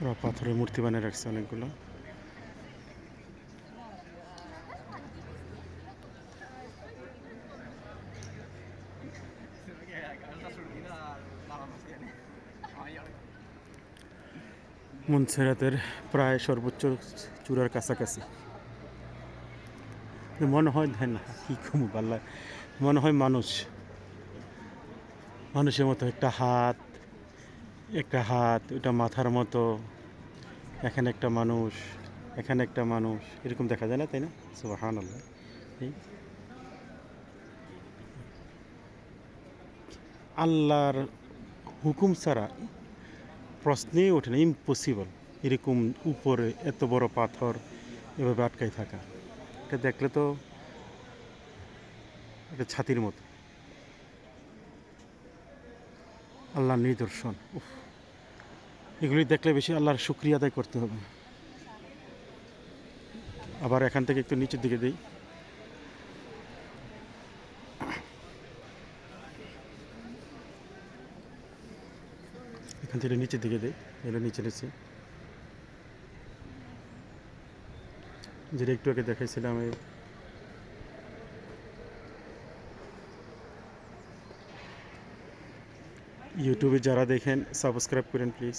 ওরা পাথরের মূর্তি বানিয়ে রাখছে অনেকগুলো। মনসেরাতের প্রায় সর্বোচ্চ চূড়ার কাছাকাছি। মনে হয় ধ্যান কী কম পাল্লা মনে হয় মানুষ। মানুষের মতো একটা হাত একটা হাত ওটা মাথার মতো, এখানে একটা মানুষ, এখানে একটা মানুষ, এরকম দেখা যায় না, তাই না? সুবাহান আল্লাহ আল্লাহর হুকুম ছাড়া প্রশ্নেই ওঠে না ইম্পসিবল এরকম উপরে এত বড় পাথর এভাবে আটকাই থাকা। এটা দেখলে তো একটা ছাতির মতো। আল্লাহর নিদর্শন। এগুলি দেখলে বেশি আল্লাহর শুক্রিয়া আদায় করতে হবে। আবার এখান থেকে একটু নিচের দিকে দিই। এখান থেকে নিচের দিকে দিই। এগুলো নিচে নিচে। যেটা একটু আগে দেখাইছিলাম, এই ইউটিউবে যারা দেখেন সাবস্ক্রাইব করেন প্লিজ